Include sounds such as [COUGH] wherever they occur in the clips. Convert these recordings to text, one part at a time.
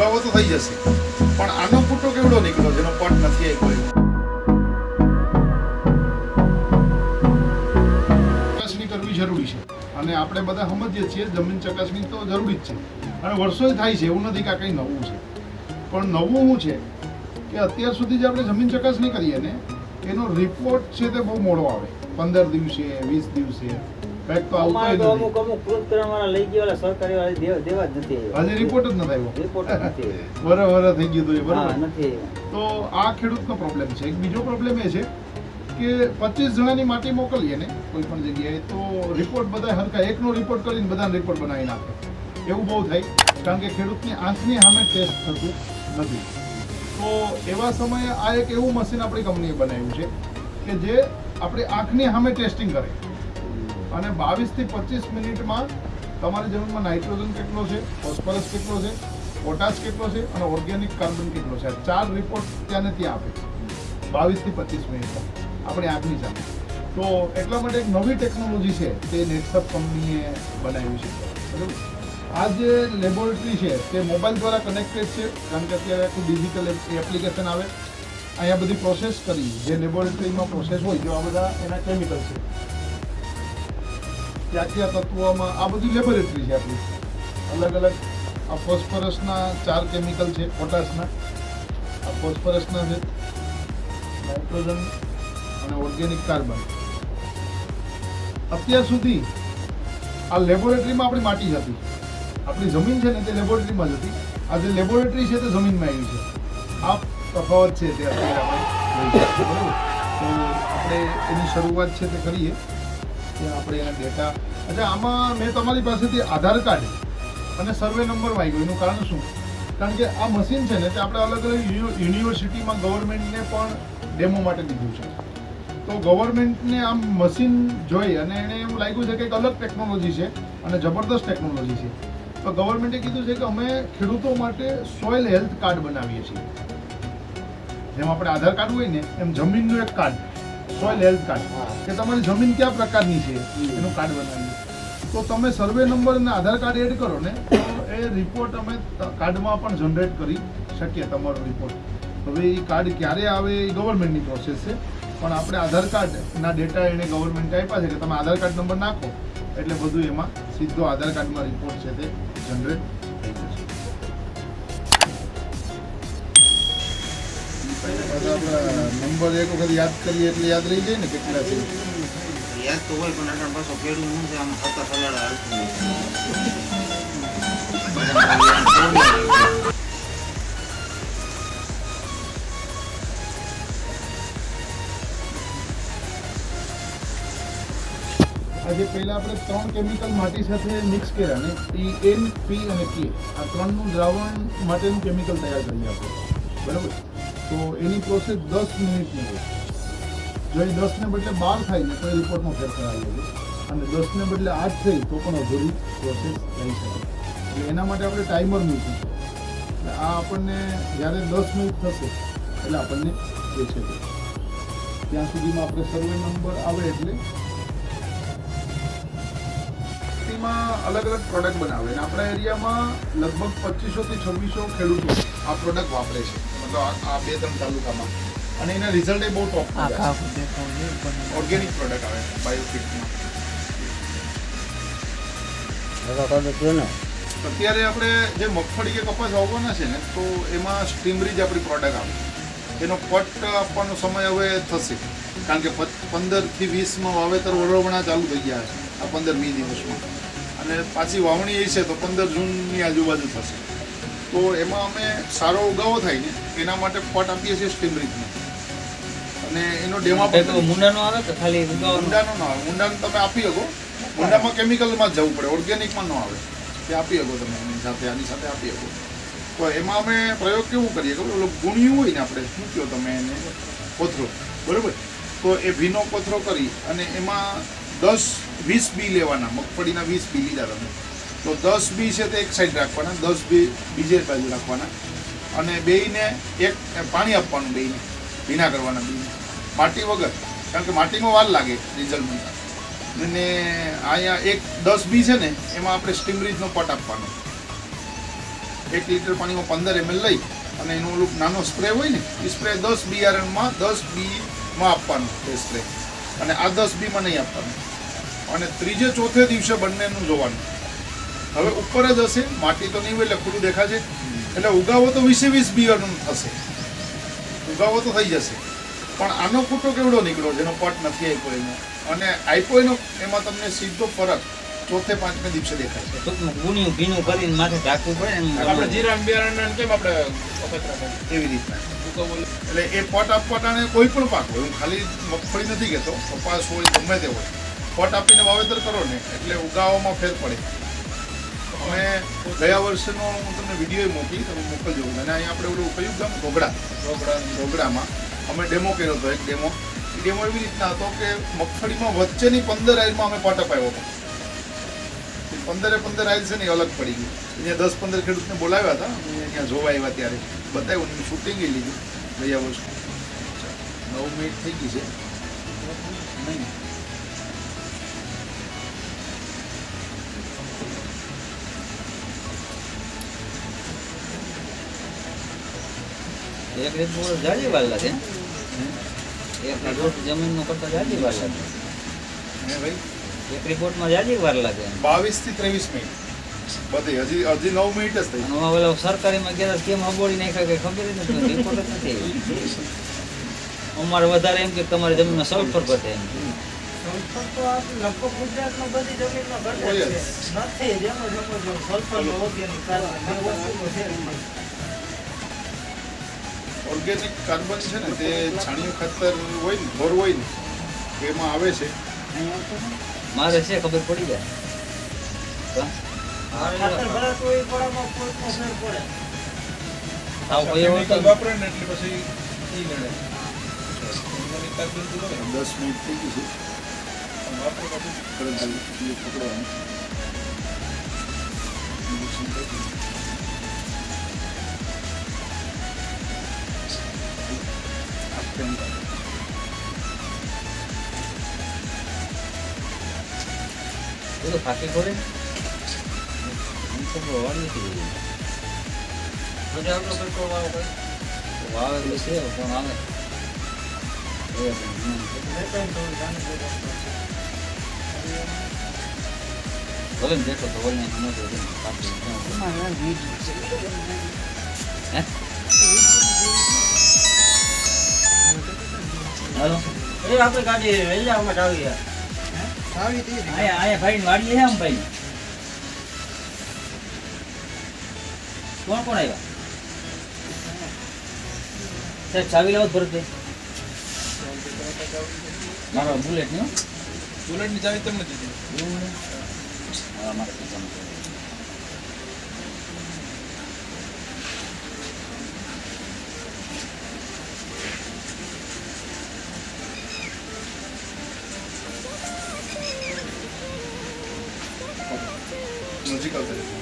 ઉગાવો તો થઈ જશે. પણ આનો ફૂટો કેવડો નીકળ્યો? જેનો પટ નથી ચકાસણી કરવી જરૂરી છે. અને આપણે બધા સમજીએ છીએ, જમીન ચકાસણી તો જરૂરી જ છે. અને વર્ષોય થાય છે, એવું નથી કે આ કંઈ નવું છે. પણ નવું શું છે? કે અત્યાર સુધી જે આપણે જમીન ચકાસણી કરીએ ને, એનો રિપોર્ટ છે તે બહુ મોડો આવે. પંદર દિવસે, વીસ દિવસે. કંઈક તો આવતો તો અમુક અમુક કૃત વાળા લઈ ગયા સરકારી વાળા દેવા દેવા જ નથી હજી રિપોર્ટ જ નથી આવ્યો. રિપોર્ટ નથી આવ્યો. [LAUGHS] વર વર થઈ ગયું હા નથી તો આ ખેડૂતનો પ્રોબ્લેમ છે. એક બીજો પ્રોબ્લેમ એ છે કે પચીસ જણાની માટી મોકલીએ ને કોઈ પણ જગ્યાએ તો રિપોર્ટ બધા હરખા એકનો રિપોર્ટ કરીને બધાને રિપોર્ટ બનાવી નાખે એવું બહુ થાય કારણ કે ખેડૂતની આંખની સામે ટેસ્ટ થતું નથી. તો એવા સમયે આ એક એવું મશીન આપણી કંપનીએ બનાવ્યું છે કે જે આપણી આંખની સામે ટેસ્ટિંગ કરે. અને બાવીસથી પચીસ મિનિટમાં તમારી જમીનમાં નાઇટ્રોજન કેટલો છે, ફોસ્ફરસ કેટલો છે, પોટાશ કેટલો છે અને ઓર્ગેનિક કાર્બન કેટલો છે. ચાર રિપોર્ટ ત્યાં ને ત્યાં આપે બાવીસથી પચીસ મિનિટમાં. આપણે આગની સામે તો એટલા માટે એક નવી ટેકનોલોજી છે, તે નેટસપ કંપનીએ બનાવી છે. બરાબર? આ જે લેબોરેટરી છે, તે મોબાઈલ દ્વારા કનેક્ટેડ છે, કારણ કે અત્યારે આખું ડિજિટલ એપ્લિકેશન આવે. અહીંયા બધી પ્રોસેસ કરી. જે લેબોરેટરીમાં પ્રોસેસ હોય, જો આ બધા એના કેમિકલ છે. ક્યાં ક્યાં તત્વોમાં આ બધી લેબોરેટરી છે આપણી. અલગ અલગ આ ફોસ્ફરસના ચાર કેમિકલ છે, પોટાશના. આ ફોસ્ફરસના છે નાઇટ્રોજન અને ઓર્ગેનિક કાર્બન. અત્યાર સુધી આ લેબોરેટરીમાં આપણી માટી હતી. આપણી જમીન છે ને તે લેબોરેટરીમાં જ હતી. આ જે લેબોરેટરી છે તે જમીનમાં આવી છે. આ તફાવત છે તે અત્યારે આપણે આપણે એની શરૂઆત છે તે કરીએ. કે આપણે એના ડેટા અચ્છા, આમાં મેં તમારી પાસેથી આધાર કાર્ડ અને સર્વે નંબર માંગ્યો. એનું કારણ શું? કારણ કે આ મશીન છે ને, તે આપણે અલગ અલગ યુનિવર્સિટીમાં ગવર્મેન્ટને પણ ડેમો માટે દીધું છે. તો ગવર્મેન્ટને આમ મશીન જોઈ અને એને એવું લાગ્યું છે કે એક અલગ ટેકનોલોજી છે અને જબરદસ્ત ટેકનોલોજી છે. તો ગવર્મેન્ટે કીધું છે કે અમે ખેડૂતો માટે સોઇલ હેલ્થ કાર્ડ બનાવીએ છીએ. જેમ આપણે આધાર કાર્ડ હોય ને, એમ જમીનનું એક કાર્ડ સોઇલ હેલ્થ કાર્ડ કે તમારી જમીન કયા પ્રકારની છે? એનું કાર્ડ બનાવીએ. તો તમે સર્વે નંબર અને આધાર કાર્ડ એડ કરો ને તો એ રિપોર્ટ અમે કાર્ડમાં પણ જનરેટ કરી શકીએ તમારો રિપોર્ટ હવે એ કાર્ડ ક્યારે આવે એ ગવર્મેન્ટની પ્રોસેસ છે. પણ આપણે આધાર કાર્ડના ડેટા એને ગવર્મેન્ટે આપ્યા છે કે તમે આધાર કાર્ડ નંબર નાખો. એટલે બધું એમાં સીધો આધાર કાર્ડમાં રિપોર્ટ છે તે જનરેટ નંબર એક વખત યાદ કરીએ એટલે યાદ રહી જાય ને કેટલા છે યાદ તો હોય પણ અટાણ પાછો ખેડૂત હું છે આમ ખાતા સલાડા હાલતું આજે પહેલા આપણે ત્રણ કેમિકલ માટી સાથે મિક્સ કર્યા ને ઈ એન પી અને કે આ ત્રણનું દ્રાવણ માટેનું કેમિકલ તૈયાર કરીએ આપણે. બરાબર? તો એની પ્રોસેસ દસ મિનિટની હોય. જો એ દસને બદલે બાર થાય ને તો એ રિપોર્ટમાં ફેરફાર આવી જાય અને દસને બદલે આઠ થઈ, તો પણ અધૂરી પ્રોસેસ થઈ શકે. એટલે એના માટે આપણે ટાઈમર મૂક્યું છે. એટલે આ આપણને જ્યારે દસ મિનિટ થશે, એટલે આપણને દેશે ત્યાં સુધીમાં આપણે સર્વે નંબર આવે એટલે એમાં અલગ અલગ પ્રોડક્ટ બનાવે. અને આપણા એરિયામાં લગભગ પચીસો થી છવ્વીસો ખેડૂતો આ પ્રોડક્ટ વાપરે છે. મતલબ આ બે ત્રણ તાલુકામાં. અને એના રિઝલ્ટ એ બહુ ટોપ ઓર્ગેનિક પ્રોડક્ટ આવે બાયોફિટમાં અત્યારે આપણે જે મગફળી કે કપાસ વાવવાના છે ને તો એમાં સ્ટીમરી જ આપણી પ્રોડક્ટ આવે. એનો પટ આપવાનો સમય હવે થશે. કારણ કે પંદરથી વીસમાં વાવેતર વરોવણા ચાલુ થઈ ગયા છે આ પંદર મી દિવસમાં. અને પાછી વાવણી એ છે તો પંદર જૂનની આજુબાજુ થશે. તો એમાં અમે સારો ઉગાવો થાય ને એના માટે પટ આપીએ છીએ સ્ટીમરીજનો અને એનો ડેમા મુંડાનો આવે કે ખાલી મુંડાનો ના આવે. મુંડાનો તમે આપી શકો. મુંડામાં કેમિકલમાં જવું પડે. ઓર્ગેનિકમાં ન આવે. તે આપી શકો તમે એની સાથે આની સાથે આપી શકો. તો એમાં અમે પ્રયોગ કેવું કરીએ કે ઓલો ગુણ્યું હોય ને આપણે શું કહો તમે એને? કોથરો. બરોબર? તો એ ભીનો કોથરો કરી અને એમાં દસ વીસ બી લેવાના. મગફળીના વીસ બી લીધા તમે. તો દસ બી છે તે એક સાઈડ રાખવાના, દસ બી બીજે બાજુ રાખવાના. અને બેયને એક પાણી આપવાનું બેયને, ભીના કરવાના બેયને. માટી વગર, કારણ કે માટીમાં વાર લાગે રિઝલ્ટમાં અને અહીંયા એક દસ બી છે ને, એમાં આપણે સ્ટીમરીજનો પટ આપવાનો. એક લીટર પાણીમાં પંદર એમએલ લઈ અને એનો ઓલું નાનો સ્પ્રે હોય ને, એ સ્પ્રે દસ બિયારણમાં દસ બીમાં આપવાનું એ સ્પ્રે અને આ દસ બીમાં નહીં આપવાનું. અને ત્રીજે ચોથે દિવસે બંનેનું જોવાનું. હવે ઉપર જ હશે માટી તો નહીં હોય એટલે ખુલ્લું દેખાશે. એટલે ઉગાવો તો વીસે વીસ બિયારણનું થશે ઉગાવો તો થઈ જશે. પણ આનો ખૂટો કેવડો નીકળ્યો જેનો પટ નથી આપ્યો એનો અને આપ્યો એનો એમાં તમને સીધો ફરક ચોથે પાંચમે દિવસે દેખાય. છે ટૂંકમાં ગુણ્યું ભીનું કરીને માથે ઢાંકવું પડે આપણે જીરા બિયારણ કેમ આપણે એવી રીતના. એટલે. એ પટ આપવાટાણે કોઈ પણ પાક હોય હું ખાલી મગફળી નથી કહેતો કપાસ હોય ગમે તે હોય પટ આપીને વાવેતર કરો ને એટલે ઉગાવામાં ફેર પડે. અમે ગયા વર્ષનો હું તમને વીડિયો મોકલી તમે મોકલજો. અને અહીંયા આપણે ઓલું કયું ગામ? ઘોઘડા રોકડા રોગડામાં અમે ડેમો કર્યો હતો એક ડેમો એ ડેમો એવી રીતના હતો કે મગફળીમાં વચ્ચેની પંદર આઈલમાં અમે પાટ અપાયો હતો. પંદરે પંદર આઈલ છે ને એ અલગ પડી ગયું અહીંયા દસ પંદર ખેડૂતને બોલાવ્યા હતા. અમે અહીંયા જોવા આવ્યા ત્યારે. બતાવ્યું એનું શૂટિંગ લીધું ગયા વર્ષ. નવ મિનિટ થઈ ગઈ છે. નહીં. એક રીત જાજી વાર લાગે એક રિપોર્ટ જમીનનો કરતા જાજી વાર લાગે હે ભાઈ? એક રિપોર્ટમાં જાજી વાર લાગે બાવીસથી ત્રેવીસ મિનિટ. બધી હજી હજી નવ મિનિટ જ થઈ. ઓલો સરકારીમાં ગયા કેમ અબોડી નાખ્યા કઈ ખબર જ નથી રિપોર્ટ જ નથી અમારે વધારે એમ કે તમારી જમીનમાં સલ્ફર ઘટે એમ ઓર્ગેનિક કાર્બન છે ને તે છાણિયું ખાતર હોય ને ઘોર હોય ને એમાં આવે છે. મારે છે ખબર પડી જાય. વાપરે ને એટલે પછી. દસ મિનિટ થઈ ગઈ છે. વાપરે બહુ વાળી હતી. બધા આપણો પેટ્રોલ વાળો વાવે એટલે છે પણ આવે. ભલે બેઠો તો કાપી એ આપણે ગાડી લઈ જાવ અમે આવી યાર. આયા આયા ભાઈ વાડીએ છે આમ ભાઈ. કોણ કોણ આવ્યા સાહેબ ચાવી લાવો ભરત મારો બુલેટ ને બુલેટની ચાવી તમને દીધી. મારે ખિસ્સામાં છે. નજીક આવતા રહેજો.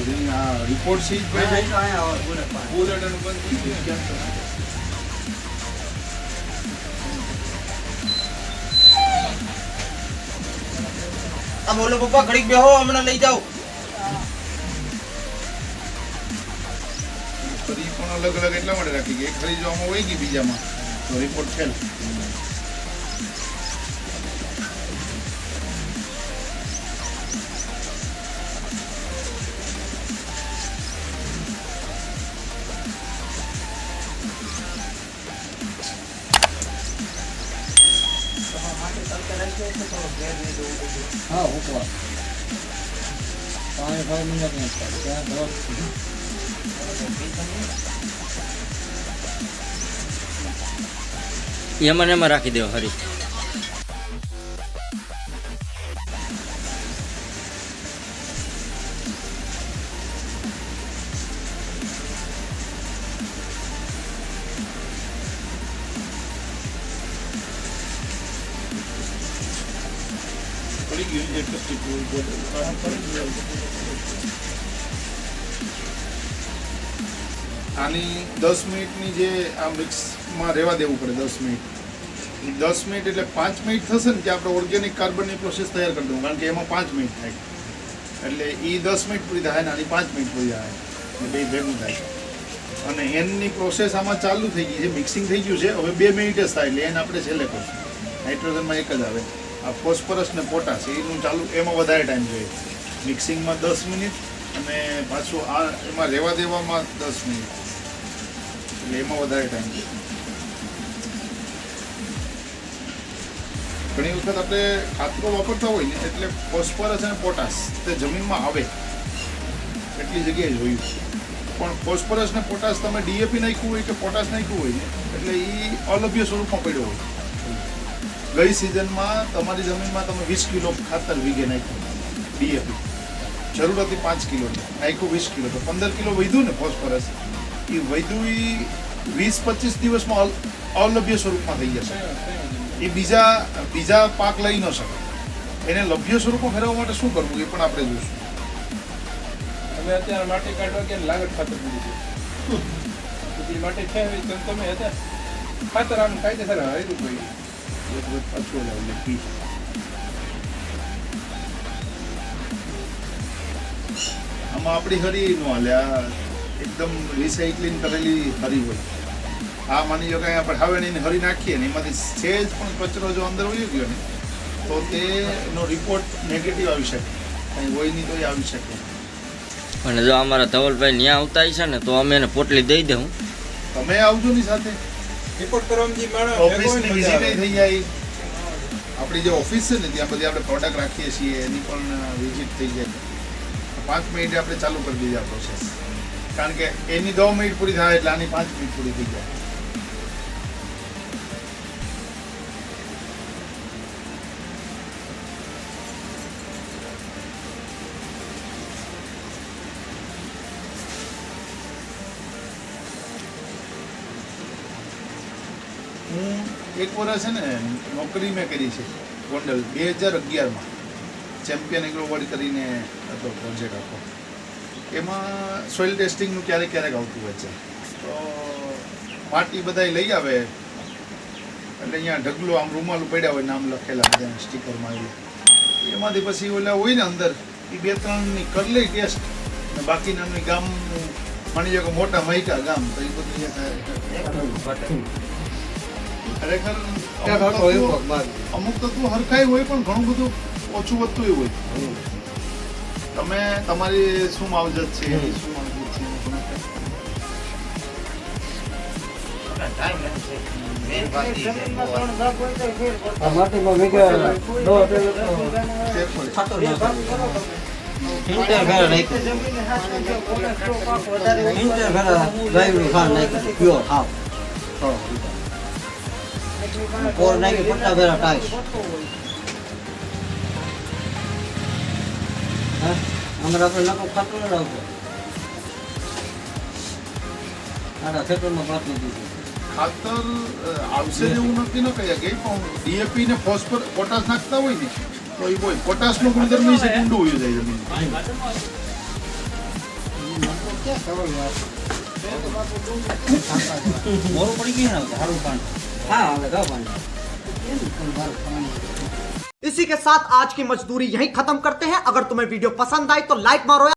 એટલે આ રિપોર્ટ શીટ હા, ભાઈ જાય. બુલેટ પાસે. બંધ? આ બોલો પપ્પા ઘડીક બેહો હમણાં લઈ જાઓ. ફરી પણ અલગ અલગ એટલા માટે રાખી કે એક ફરી જોવામાં હોય કે ગઈ બીજામાં. તો રિપોર્ટ ફેલ એમાં એમાં રાખી દેવા હરી. આની દસ મિનિટની જે આ મિક્સ મિક્સમાં રહેવા દેવું પડે દસ મિનિટ. દસ મિનિટ એટલે પાંચ મિનિટ થશે ને કે આપણે ઓર્ગેનિક કાર્બનની પ્રોસેસ તૈયાર કરી દઉં, કારણ કે એમાં પાંચ મિનિટ થાય. એટલે એ દસ મિનિટ પૂરી થાય ને આની પાંચ મિનિટ પૂરી થાય. એટલે બે ભેગું થાય. અને એનની પ્રોસેસ આમાં ચાલુ થઈ ગઈ છે મિક્સિંગ થઈ ગયું છે, હવે બે મિનિટ જ થાય એટલે એને આપણે છેલ્લે કરશું. નાઇટ્રોજનમાં એક જ આવે. આ ફોસ્ફરસ ને પોટાશ એનું ચાલુ, એમાં વધારે ટાઈમ જોઈએ. મિક્સિંગમાં દસ મિનિટ અને પાછું આ એમાં રહેવા દેવામાં દસ મિનિટ. એટલે એમાં વધારે ટાઈમ જોઈએ. ઘણી વખત આપણે ખાતરો વાપરતા હોય ને એટલે ફોસ્ફરસ અને પોટાશ તે જમીનમાં આવે. એટલી જગ્યાએ જોયું. પણ ફોસ્ફરસ ને પોટાશ તમે ડીએપી નાખ્યું હોય કે પોટાશ નાખ્યું હોય ને, એટલે એ અલભ્ય સ્વરૂપમાં પડ્યો હોય. ગઈ સિઝનમાં તમારી જમીનમાં તમે વીસ કિલો ખાતર વીઘે નાખ્યું ડીએપી જરૂર હતી પાંચ કિલો નાખ્યું વીસ કિલો. તો પંદર કિલો વધ્યું ને ફોસ્ફરસ. એ વધ્યું એ વીસ પચીસ દિવસમાં અલ- અલભ્ય સ્વરૂપમાં થઈ જશે. એ બીજા બીજા પાક લઈ ન શકે. એને લભ્ય સ્વરૂપમાં ફેરવવા માટે શું કરવું એ પણ આપણે જોઈશું. અમે અત્યારે માટી કાઢવા કે લાગત ખાતર એ માટી છે તો તમે હતા ખાતર આમ કાયદેસર હાર્યું ભાઈ એક વખત પાછું પી. આમાં આપણી હરી નો હાલ્યા એકદમ રિસાયકલિંગ કરેલી હરી હોય. આ માની જો કાંઈ આપણે હાવેણીને હરી નાખીએ ને એમાંથી સહેજ પણ કચરો જો અંદર વળી ગયો ને તો તેનો રિપોર્ટ નેગેટિવ આવી શકે. કંઈ હોય નહીં તો એ આવી શકે. અને જો અમારા ધવલભાઈ ત્યાં આવતા છે ને તો અમે એને પોટલી દઈ દઉં. તમે આવજો ની સાથે. રિપોર્ટ કરવામાં મેડમ ઓફિસની વિઝિટ થઈ જાય. આપણી જે ઓફિસ છે ને ત્યાં બધી આપણે પ્રોડક્ટ રાખીએ છીએ એની પણ વિઝિટ થઈ જાય. પાંચ મિનિટે આપણે ચાલુ કરી દીધી આ પ્રોસેસ કારણ કે એની દસ મિનિટ પૂરી થાય એટલે આની પાંચ મિનિટ પૂરી થઈ જાય. એક વર્ષ છે ને, નોકરી મેં કરી છે, ગોંડલ, બે હજાર અગિયારમાં. ચેમ્પિયન એગ્રો વર્લ્ડ કરીને હતો પ્રોજેક્ટ આખો. એમાં સોઇલ ટેસ્ટિંગનું ક્યારેક ક્યારેક આવતું હોય છે. તો માટી બધા લઈ આવે. એટલે અહીંયા ઢગલો આમ રૂમાલ પડ્યા હોય, નામ લખેલા બધા સ્ટીકરમાં આવી એમાંથી પછી ઓલા હોય ને અંદર એ બે ત્રણની કરી લઈ ટેસ્ટ ને ગામનું ગામ માની લો મોટા મહિકા ગામ, તો એ બધું ખરેખર અમુક તત્વો- હરખાય હરખાઈ હોય પણ ઘણું બધું ઓછું વધતું હોય. તમે તમારી શું માવજત છે? શું માવજત છે. ઇન્ટર ઘરે નાખ્યું ઘરે ગાયનું ખાંડ નાખ્યું પ્યોર હાવ એટલી નાખી પટ્ટા ભેરા ટાઈસ. અમારે આપણે નકો ખાતું ન આવતો આડા ખેતરમાં પાકી દીધું. ખાતર આવશે એવું નક્કી ન કહી કે પણ ડીએપી ને ફોસ્ફર પોટાશ નાખતા હોય ને તો એ હોય પોટાશનો ગુણધર્મ એ છે ગુંડું હોય જાય જમીન. મોરું પડી ગયું ને સારું પાણી. इसी के साथ आज की मजदूरी यहीं खत्म करते हैं अगर तुम्हें वीडियो पसंद आई तो लाइक मारो